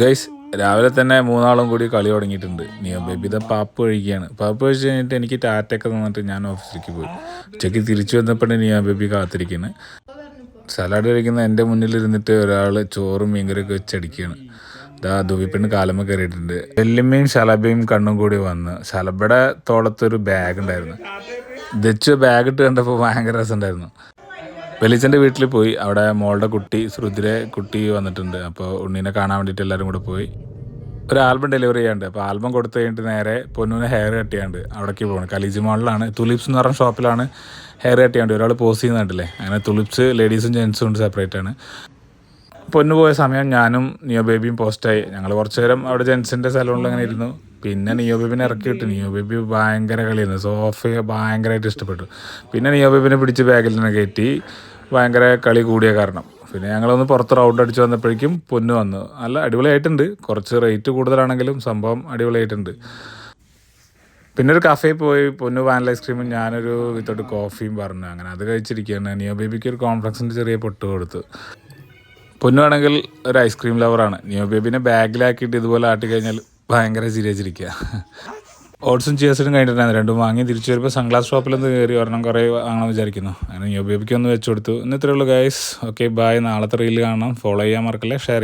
Guys രാവിലെ തന്നെ മൂന്നാളും കൂടി കളി തുടങ്ങിയിട്ടുണ്ട്. നിയോ ബേബി ഇതാ പാപ്പ് കഴിക്കുകയാണ്. പാപ്പ് കഴിച്ച് കഴിഞ്ഞിട്ട് എനിക്ക് ടാറ്റൊക്കെ തന്നിട്ട് ഞാൻ ഓഫീസിലേക്ക് പോയി. ഉച്ചയ്ക്ക് തിരിച്ചു വന്നപ്പോഴേ നിയോ ബേബി കാത്തിരിക്കുന്നു സലാഡ് കഴിക്കുന്ന എന്റെ മുന്നിൽ ഇരുന്നിട്ട് ഒരാൾ ചോറും മീൻകറിയൊക്കെ വെച്ചടിക്കുകയാണ് ഇതാ ദുബിപ്പെണ്ണ് കാലമ്മ കയറിയിട്ടുണ്ട്. വെല്ലുമ്മയും ശലഭയും കണ്ണും കൂടി വന്ന് ശലഭയുടെ തോളത്തൊരു ബാഗ് ഉണ്ടായിരുന്നു. ദച്ചു ബാഗ് ഇട്ട് കണ്ടപ്പോൾ ഭയങ്കര രസമുണ്ടായിരുന്നു. വെളിച്ചന്റെ വീട്ടിൽ പോയി. അവിടെ മോളുടെ കുട്ടി ശ്രുതിരെ കുട്ടി വന്നിട്ടുണ്ട്. അപ്പോൾ ഉണ്ണീനെ കാണാൻ വേണ്ടിയിട്ട് എല്ലാവരും കൂടെ പോയി. ഒരു ആൽബം ഡെലിവറി ചെയ്യാണ്ട് അപ്പോൾ ആൽബം കൊടുത്തു കഴിഞ്ഞിട്ട് നേരെ പൊന്നുവിനെ ഹെയർ കട്ട് ചെയ്യാണ്ട് അവിടേക്ക് പോകണം കലീജ് മോളിലാണ്. തുലിപ്സ് എന്ന് പറഞ്ഞ ഷോപ്പിലാണ് ഹെയർ കട്ട് ചെയ്യാണ്ട് ഒരാൾ പോസ് ചെയ്യുന്നുണ്ടല്ലേ അങ്ങനെ തുലിപ്സ് ലേഡീസും ജെൻസും ഉണ്ട് സെപ്പറേറ്റ് ആണ്. പൊന്നു പോയ സമയം ഞാനും നിയോ ബേബിയും പോസ്റ്റായി ഞങ്ങൾ കുറച്ച് നേരം അവിടെ ജെൻസിന്റെ സലൂണിൽ അങ്ങനെ ഇരുന്നു. പിന്നെ നിയോ ബേബിനെ ഇറക്കി നിയോ ബേബി ഭയങ്കര കളിയായിരുന്നു. സോഫയെ ഭയങ്കരമായിട്ട് ഇഷ്ടപ്പെട്ടു. പിന്നെ നിയോ ബേബിനെ പിടിച്ച് ബാഗിൽ തന്നെ കയറ്റി ഭയങ്കര കളി കൂടിയ കാരണം. പിന്നെ ഞങ്ങളൊന്ന് പുറത്ത് റൗണ്ട് അടിച്ച് വന്നപ്പോഴേക്കും പൊന്ന് വന്നു. നല്ല അടിപൊളിയായിട്ടുണ്ട്. കുറച്ച് റേറ്റ് കൂടുതലാണെങ്കിലും സംഭവം അടിപൊളിയായിട്ടുണ്ട്. പിന്നെ ഒരു കഫേയിൽ പോയി പൊന്നു വാനില ഐസ്ക്രീമും ഞാനൊരു വിത്തൗട്ട് കോഫിയും പറഞ്ഞു. അങ്ങനെ അത് കഴിച്ചിരിക്കുകയാണ്. നിയോ ബേബിക്ക് ഒരു കോംപ്ലക്സിന്റെ ചെറിയ പൊട്ട് കൊടുത്തു. പൊന്നു ആണെങ്കിൽ ഒരു ഐസ്ക്രീം ലവറാണ് നിയോ ബേബിനെ ബാഗിലാക്കിയിട്ട് ഇതുപോലെ ആട്ടി കഴിഞ്ഞാൽ ഭയങ്കര ചിരിയച്ചിരിക്കുക ഓട്സും ചിയേഴ്സിനും കഴിഞ്ഞിട്ടുണ്ടായിരുന്നു. രണ്ടും വാങ്ങി തിരിച്ചു വരുമ്പോൾ സൺഗ്ലാസ് ഷോപ്പിലൊന്ന് കയറി ഒരെണ്ണം കുറേ വാങ്ങണം വിചാരിക്കുന്നു. അങ്ങനെ നിയോ ബേബിക്ക് ഒന്ന് വെച്ചു കൊടുത്തു. ഇന്ന് ഇത്രയേ ഉള്ളൂ ഗൈസ് ഓക്കെ ബായ് നാളത്തെ റീൽ കാണാം ഫോളോ ചെയ്യാൻ മറക്കല്ലേ. ഷെയർ